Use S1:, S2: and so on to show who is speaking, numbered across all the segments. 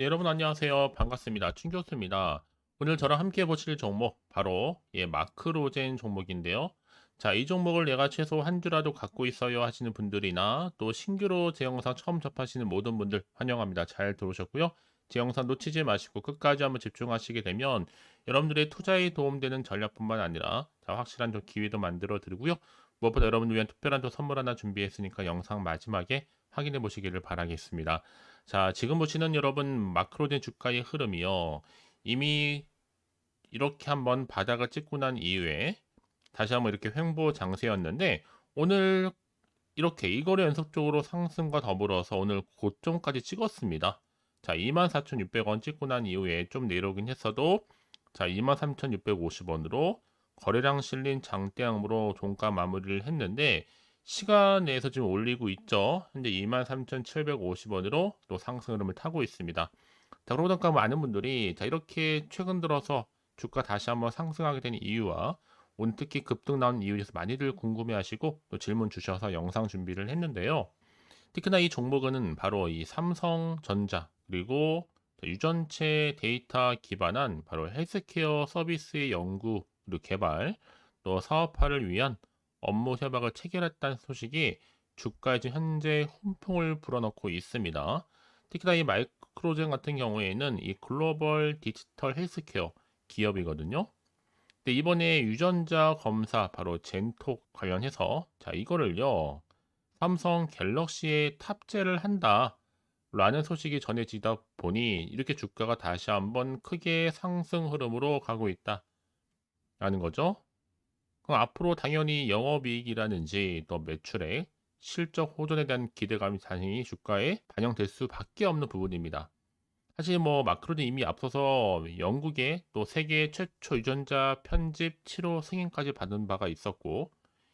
S1: 네, 여러분 안녕하세요. 반갑습니다. 춘 교수입니다. 오늘 저랑 함께 보실 종목 바로 예, 마크로젠 종목인데요. 자, 이 종목을 내가 최소 한 주라도 갖고 있어요 하시는 분들이나 또 신규로 제 영상 처음 접하시는 모든 분들 환영합니다. 잘 들어오셨고요. 제 영상 놓치지 마시고 끝까지 한번 집중하시게 되면 여러분들의 투자에 도움되는 전략뿐만 아니라 자, 확실한 좀 기회도 만들어 드리고요. 무엇보다 여러분을 위한 특별한 또 선물 하나 준비했으니까 영상 마지막에 확인해 보시기를 바라겠습니다. 자, 지금 보시는 여러분 마크로젠 주가의 흐름이요. 이미 이렇게 한번 바닥을 찍고 난 이후에 다시 한번 이렇게 횡보 장세였는데 오늘 이렇게 이거래 연속적으로 상승과 더불어서 오늘 고점까지 찍었습니다. 자, 24,600원 찍고 난 이후에 좀 내려오긴 했어도 자, 23,650원으로 거래량 실린 장대양으로 종가 마무리를 했는데 시간 내에서 지금 올리고 있죠. 현재 23,750원으로 또 상승 흐름을 타고 있습니다. 자, 그러다 보니까 많은 분들이 자, 이렇게 최근 들어서 주가 다시 한번 상승하게 된 이유와 오늘 특히 급등 나온 이유에 대해서 많이들 궁금해 하시고 또 질문 주셔서 영상 준비를 했는데요. 특히나 이 종목은 바로 이 삼성전자 그리고 유전체 데이터 기반한 바로 헬스케어 서비스의 연구 그리고 개발 또 사업화를 위한 업무 협약을 체결했다는 소식이 주가에 지금 현재 훈풍을 불어넣고 있습니다. 특히나 이 마이크로젠 같은 경우에는 이 글로벌 디지털 헬스케어 기업이거든요. 근데 이번에 유전자 검사 바로 젠톡 관련해서 자 이거를요 삼성 갤럭시에 탑재를 한다 라는 소식이 전해지다 보니 이렇게 주가가 다시 한번 크게 상승 흐름으로 가고 있다 라는 거죠. 그럼 앞으로 당연히 영업이익이라든지 또 매출액, 실적 호전에 대한 기대감이 당연히 주가에 반영될 수밖에 없는 부분입니다. 사실 뭐 마크로는 이미 앞서서 영국의 또 세계 최초 유전자 편집 치료 승인까지 받은 바가 있었고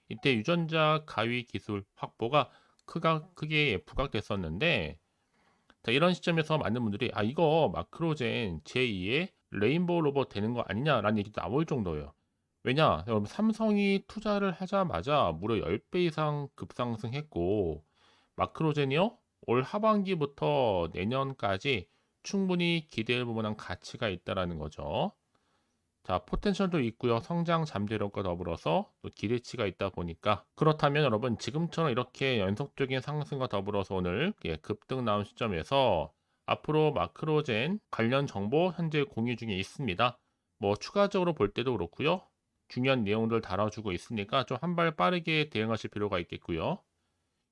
S1: 이때 유전자 가위 기술 확보가 크가, 크게 부각됐었는데 자, 이런 시점에서 많은 분들이 아 이거 마크로젠 제2의 레인보우 로봇 되는 거 아니냐라는 얘기도 나올 정도예요. 왜냐? 여러분 삼성이 투자를 하자마자 무려 10배 이상 급상승했고 마크로젠이요? 올 하반기부터 내년까지 충분히 기대해 볼 만한 가치가 있다라는 거죠. 자, 포텐셜도 있고요. 성장 잠재력과 더불어서 또 기대치가 있다 보니까 그렇다면 여러분 지금처럼 이렇게 연속적인 상승과 더불어서 오늘 예, 급등 나온 시점에서 앞으로 마크로젠 관련 정보 현재 공유 중에 있습니다. 뭐 추가적으로 볼 때도 그렇고요. 중요한 내용들 달아주고 있으니까 좀 한 발 빠르게 대응하실 필요가 있겠고요.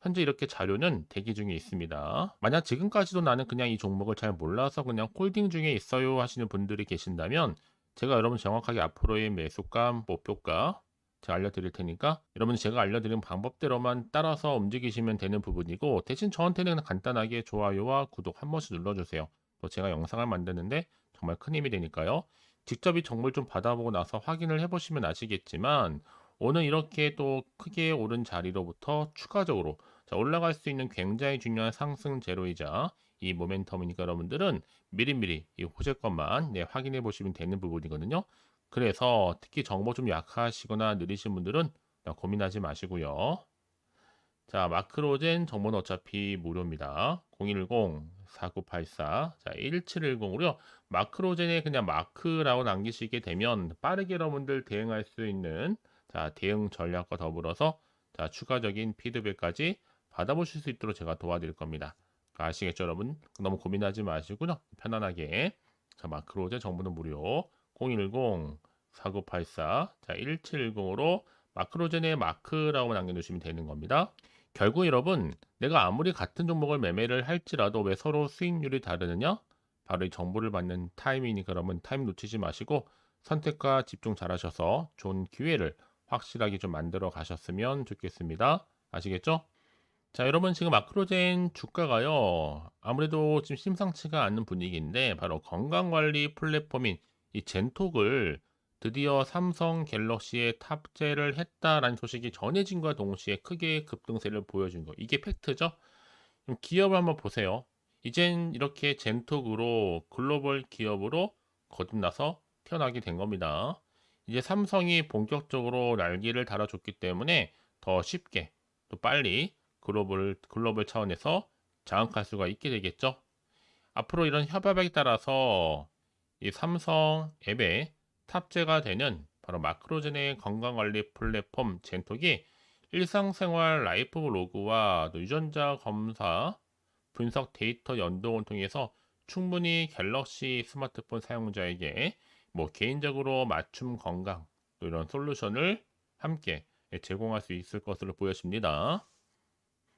S1: 현재 이렇게 자료는 대기 중에 있습니다. 만약 지금까지도 나는 그냥 이 종목을 잘 몰라서 그냥 홀딩 중에 있어요 하시는 분들이 계신다면 제가 여러분 정확하게 앞으로의 매수가, 목표가 제가 알려드릴 테니까 여러분 제가 알려드린 방법대로만 따라서 움직이시면 되는 부분이고 대신 저한테는 간단하게 좋아요와 구독 한 번씩 눌러주세요. 또 제가 영상을 만드는데 정말 큰 힘이 되니까요. 직접 이 정보를 좀 받아보고 나서 확인을 해보시면 아시겠지만 오늘 이렇게 또 크게 오른 자리로부터 추가적으로 자, 올라갈 수 있는 굉장히 중요한 상승 제로이자 이 모멘텀이니까 여러분들은 미리미리 이 호재권만 네, 확인해 보시면 되는 부분이거든요. 그래서 특히 정보 좀 약하시거나 느리신 분들은 고민하지 마시고요. 자, 마크로젠 정보는 어차피 무료입니다. 010-4984, 자, 1710으로요. 마크로젠에 그냥 마크라고 남기시게 되면 빠르게 여러분들 대응할 수 있는 자, 대응 전략과 더불어서 자, 추가적인 피드백까지 받아보실 수 있도록 제가 도와드릴 겁니다. 아시겠죠, 여러분? 너무 고민하지 마시고요. 편안하게. 자, 마크로제 정보는 무료. 010-4984, 자, 1710으로 마크로젠의 마크라고 남겨주시면 되는 겁니다. 결국 여러분, 내가 아무리 같은 종목을 매매를 할지라도 왜 서로 수익률이 다르느냐? 바로 이 정보를 받는 타이밍이니까 여러분 타임 놓치지 마시고 선택과 집중 잘 하셔서 좋은 기회를 확실하게 좀 만들어 가셨으면 좋겠습니다. 아시겠죠? 자, 여러분 지금 마크로젠 주가가요. 아무래도 지금 심상치가 않는 분위기인데 바로 건강관리 플랫폼인 이 젠톡을 드디어 삼성 갤럭시에 탑재를 했다라는 소식이 전해진과 동시에 크게 급등세를 보여준 거. 이게 팩트죠? 그럼 기업을 한번 보세요. 이젠 이렇게 젠톡으로 글로벌 기업으로 거듭나서 태어나게 된 겁니다. 이제 삼성이 본격적으로 날개를 달아줬기 때문에 더 쉽게 또 빨리 글로벌 글로벌 차원에서 장악할 수가 있게 되겠죠. 앞으로 이런 협약에 따라서 이 삼성 앱에 탑재가 되는 바로 마크로젠의 건강관리 플랫폼 젠톡이 일상생활 라이프 로그와 또 유전자 검사 분석 데이터 연동을 통해서 충분히 갤럭시 스마트폰 사용자에게 뭐 개인적으로 맞춤 건강 또 이런 솔루션을 함께 제공할 수 있을 것으로 보여집니다.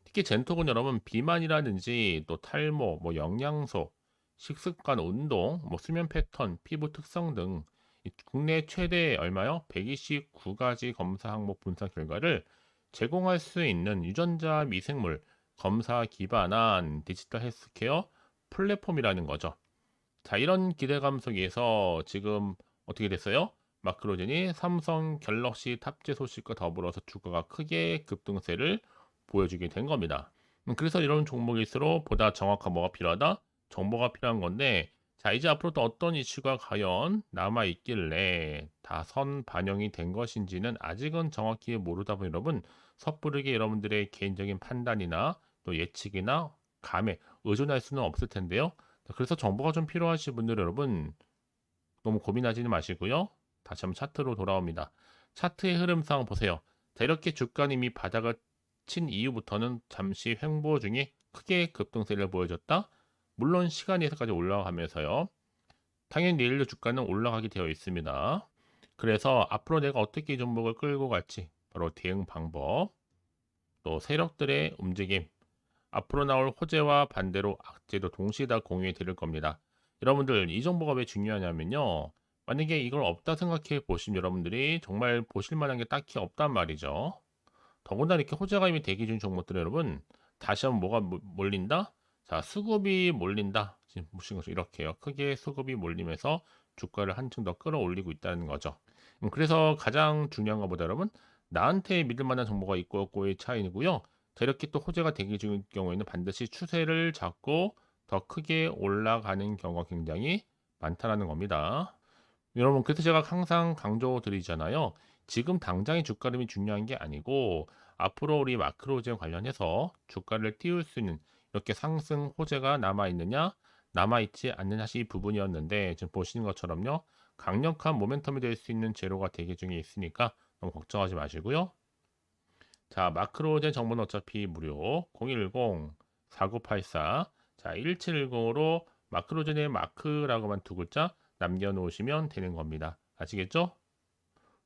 S1: 특히 젠톡은 여러분 비만이라든지 또 탈모, 뭐 영양소, 식습관, 운동, 뭐 수면 패턴, 피부 특성 등 국내 최대 얼마요? 129가지 검사 항목 분석 결과를 제공할 수 있는 유전자 미생물 검사 기반한 디지털 헬스케어 플랫폼이라는 거죠. 자, 이런 기대감 속에서 지금 어떻게 됐어요? 마크로젠이 삼성 갤럭시 탑재 소식과 더불어서 주가가 크게 급등세를 보여주게 된 겁니다. 음, 그래서 이런 종목일수록 보다 정확한 뭐가 필요하다? 정보가 필요한 건데 자 이제 앞으로 또 어떤 이슈가 과연 남아 있길래 다 선 반영이 된 것인지는 아직은 정확히 모르다 보니 여러분 섣부르게 여러분들의 개인적인 판단이나 또 예측이나 감에 의존할 수는 없을 텐데요. 그래서 정보가 좀 필요하신 분들 여러분 너무 고민하지는 마시고요. 다시 한번 차트로 돌아옵니다. 차트의 흐름상 보세요. 자, 이렇게 주가는 이미 바닥을 친 이후부터는 잠시 횡보 중에 크게 급등세를 보여줬다. 물론 시간에서까지 올라가면서요. 당연히 내일도 주가는 올라가게 되어 있습니다. 그래서 앞으로 내가 어떻게 이 종목을 끌고 갈지 바로 대응 방법 또 세력들의 움직임 앞으로 나올 호재와 반대로 악재도 동시에 다 공유해 드릴 겁니다. 여러분들 이 정보가 왜 중요하냐면요. 만약에 이걸 없다 생각해 보시면 여러분들이 정말 보실 만한 게 딱히 없단 말이죠. 더군다나 이렇게 호재가 이미 대기 중 종목들 여러분 다시 한번 뭐가 몰- 몰린다? 자 수급이 몰린다. 지금 보시는 것처럼 이렇게요. 크게 수급이 몰리면서 주가를 한층 더 끌어올리고 있다는 거죠. 음, 그래서 가장 중요한 것보다 여러분 나한테 믿을 만한 정보가 있고 없고의 차이고요. 자, 이렇게 또 호재가 대기 중인 경우에는 반드시 추세를 잡고 더 크게 올라가는 경우가 굉장히 많다라는 겁니다. 여러분 그래서 제가 항상 강조드리잖아요. 지금 당장의 주가 흐름이 중요한 게 아니고 앞으로 우리 마크로제 관련해서 주가를 띄울 수 있는 이렇게 상승 호재가 남아 있느냐 남아 있지 않느냐 이 부분이었는데 지금 보시는 것처럼요. 강력한 모멘텀이 될 수 있는 재료가 대기 중에 있으니까 너무 걱정하지 마시고요. 자, 마크로젠 정보는 어차피 무료 010-4984 자, 1710으로 마크로젠의 마크라고만 두 글자 남겨놓으시면 되는 겁니다. 아시겠죠?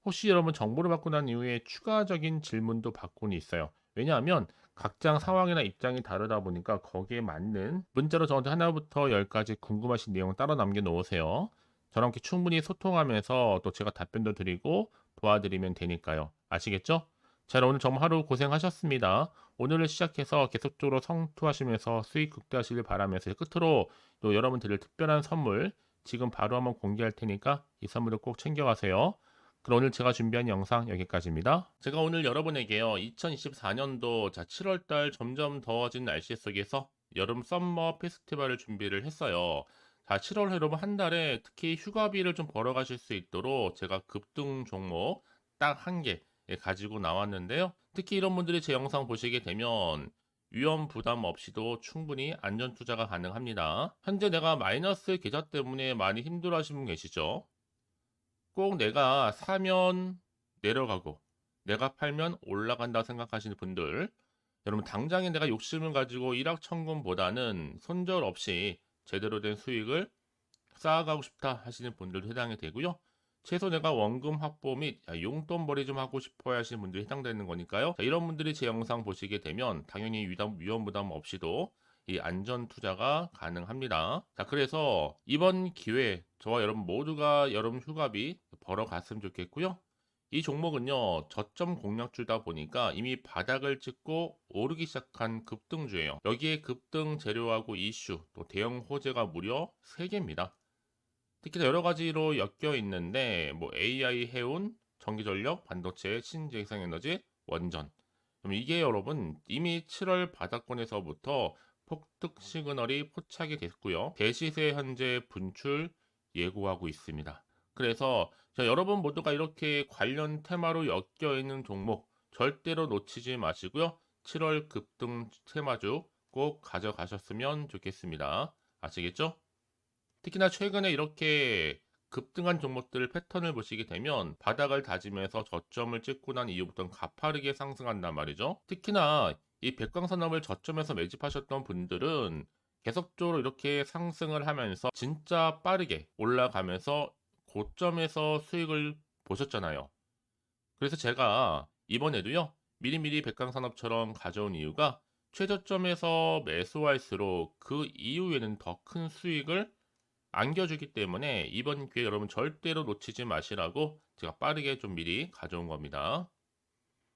S1: 혹시 여러분 정보를 받고 난 이후에 추가적인 질문도 받고는 있어요. 왜냐하면 각장 상황이나 입장이 다르다 보니까 거기에 맞는 문자로 저한테 하나부터 열까지 궁금하신 내용 따로 남겨놓으세요. 저랑 이렇게 충분히 소통하면서 또 제가 답변도 드리고 도와드리면 되니까요. 아시겠죠? 자, 오늘 정말 하루 고생하셨습니다. 오늘을 시작해서 계속적으로 성투하시면서 수익 극대화하시길 바라면서 끝으로 또 여러분 드릴 특별한 선물 지금 바로 한번 공개할 테니까 이 선물을 꼭 챙겨가세요. 그럼 오늘 제가 준비한 영상 여기까지입니다. 제가 오늘 여러분에게요. 2024년도 자 7월달 점점 더워진 날씨 속에서 여름 썸머 페스티벌을 준비를 했어요. 자 7월 여러분 한 달에 특히 휴가비를 좀 벌어가실 수 있도록 제가 급등 종목 딱 한 개 가지고 나왔는데요. 특히 이런 분들이 제 영상 보시게 되면 위험 부담 없이도 충분히 안전 투자가 가능합니다. 현재 내가 마이너스 계좌 때문에 많이 힘들어 하시는 분 계시죠? 꼭 내가 사면 내려가고 내가 팔면 올라간다 생각하시는 분들 여러분 당장에 내가 욕심을 가지고 일확천금보다는 손절 없이 제대로 된 수익을 쌓아가고 싶다 하시는 분들도 해당이 되고요. 최소 내가 원금 확보 및 용돈벌이 좀 하고 싶어 하시는 분들이 해당되는 거니까요. 자, 이런 분들이 제 영상 보시게 되면 당연히 위험, 부담 없이도 이 안전 투자가 가능합니다. 자, 그래서 이번 기회에 저와 여러분 모두가 여름 휴가비 벌어갔으면 좋겠고요. 이 종목은요, 저점 공략주다 보니까 이미 바닥을 찍고 오르기 시작한 급등주예요. 여기에 급등 재료하고 이슈, 또 대형 호재가 무려 3개입니다. 특히 여러 가지로 엮여 있는데, 뭐 AI 해운, 전기전력, 반도체, 신재생에너지, 원전. 그럼 이게 여러분 이미 7월 바닥권에서부터 폭등 시그널이 포착이 됐고요. 대시세 현재 분출 예고하고 있습니다. 그래서 자, 여러분 모두가 이렇게 관련 테마로 엮여 있는 종목 절대로 놓치지 마시고요. 7월 급등 테마주 꼭 가져가셨으면 좋겠습니다. 아시겠죠? 특히나 최근에 이렇게 급등한 종목들 패턴을 보시게 되면 바닥을 다지면서 저점을 찍고 난 이후부터는 가파르게 상승한단 말이죠. 특히나 이 백광산업을 저점에서 매집하셨던 분들은 계속적으로 이렇게 상승을 하면서 진짜 빠르게 올라가면서 고점에서 수익을 보셨잖아요. 그래서 제가 이번에도요, 미리미리 백광산업처럼 가져온 이유가 최저점에서 매수할수록 그 이후에는 더 큰 수익을 안겨주기 때문에 이번 기회 여러분 절대로 놓치지 마시라고 제가 빠르게 좀 미리 가져온 겁니다.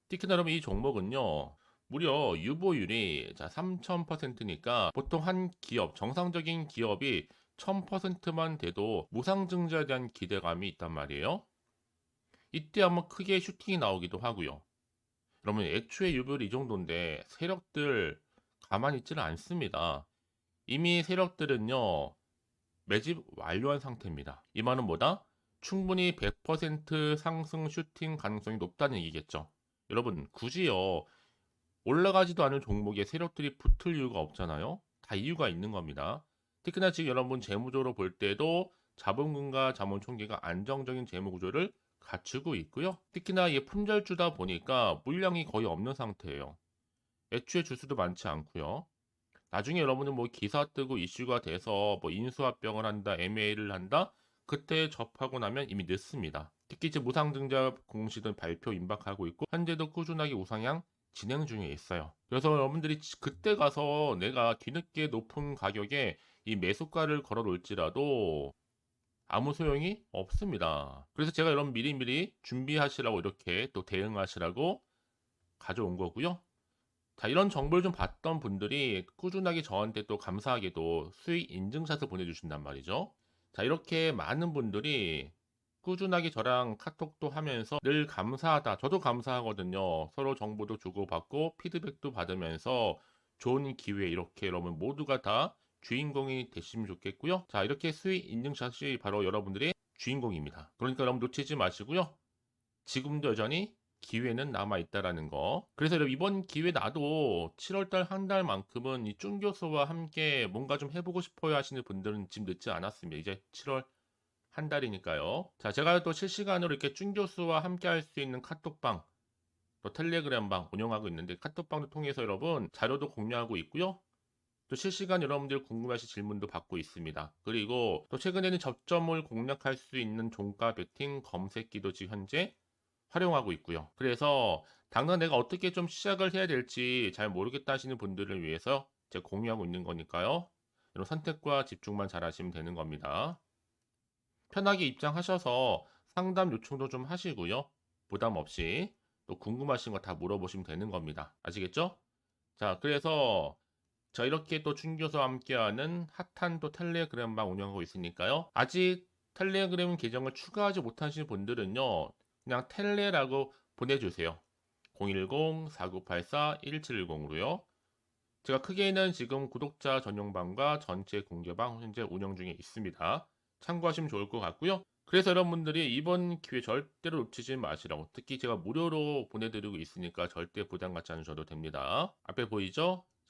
S1: 특히나 여러분 이 종목은요, 무려 유보율이 자 3000%니까 보통 한 기업, 정상적인 기업이 1000%만 돼도 무상증자에 대한 기대감이 있단 말이에요. 이때 한번 크게 슈팅이 나오기도 하고요. 여러분 애초에 유보율이 이 정도인데 세력들 가만히 있지는 않습니다. 이미 세력들은요 매집 완료한 상태입니다. 이 말은 뭐다? 충분히 100% 상승 슈팅 가능성이 높다는 얘기겠죠. 여러분 굳이요 올라가지도 않은 종목에 세력들이 붙을 이유가 없잖아요. 다 이유가 있는 겁니다. 특히나 지금 여러분 재무적으로 볼 때도 자본금과 자본 총계가 안정적인 재무 구조를 갖추고 있고요. 특히나 이 품절주다 보니까 물량이 거의 없는 상태예요. 애초에 주수도 많지 않고요. 나중에 여러분은 뭐 기사 뜨고 이슈가 돼서 뭐 인수합병을 한다, M&A를 한다, 그때 접하고 나면 이미 늦습니다. 특히 이제 무상증자 공시들 발표 임박하고 있고 현재도 꾸준하게 우상향 진행 중에 있어요. 그래서 여러분들이 그때 가서 내가 뒤늦게 높은 가격에 이 매수가를 걸어 놓을지라도 아무 소용이 없습니다. 그래서 제가 여러분 미리미리 준비하시라고 이렇게 또 대응하시라고 가져온 거고요. 자, 이런 정보를 좀 봤던 분들이 꾸준하게 저한테 또 감사하게도 수익 인증샷을 보내주신단 말이죠. 자, 이렇게 많은 분들이 꾸준하게 저랑 카톡도 하면서 늘 감사하다. 저도 감사하거든요. 서로 정보도 주고받고 피드백도 받으면서 좋은 기회 이렇게 여러분 모두가 다 주인공이 되시면 좋겠고요. 자, 이렇게 수익 인증샷이 바로 여러분들의 주인공입니다. 그러니까 여러분 놓치지 마시고요. 지금도 여전히 기회는 남아 있다라는 거. 그래서 여러분 이번 기회 나도 7월달 한 달만큼은 이 쭝교수와 함께 뭔가 좀 해보고 싶어요 하시는 분들은 지금 늦지 않았습니다. 이제 7월 한 달이니까요. 자, 제가 또 실시간으로 이렇게 쭝교수와 함께 할 수 있는 카톡방, 또 텔레그램방 운영하고 있는데 카톡방을 통해서 여러분 자료도 공유하고 있고요. 또 실시간 여러분들 궁금하신 질문도 받고 있습니다. 그리고 또 최근에는 접점을 공략할 수 있는 종가 베팅 검색기도 지금 현재 활용하고 있고요. 그래서 당장 내가 어떻게 좀 시작을 해야 될지 잘 모르겠다 하시는 분들을 위해서 제가 공유하고 있는 거니까요. 이런 선택과 집중만 잘 하시면 되는 겁니다. 편하게 입장하셔서 상담 요청도 좀 하시고요. 부담 없이 또 궁금하신 거 다 물어보시면 되는 겁니다. 아시겠죠? 자, 그래서 자, 이렇게 또 준교수와 함께하는 핫한 또 텔레그램방 운영하고 있으니까요. 아직 텔레그램 계정을 추가하지 못하시는 분들은요. 그냥 텔레라고 보내주세요. 010-4984-1710으로요. 제가 크게는 지금 구독자 전용방과 전체 공개방 현재 운영 중에 있습니다. 참고하시면 좋을 것 같고요. 그래서 여러분들이 이번 기회 절대로 놓치지 마시라고 특히 제가 무료로 보내드리고 있으니까 절대 부담 갖지 않으셔도 됩니다. 앞에 보이죠?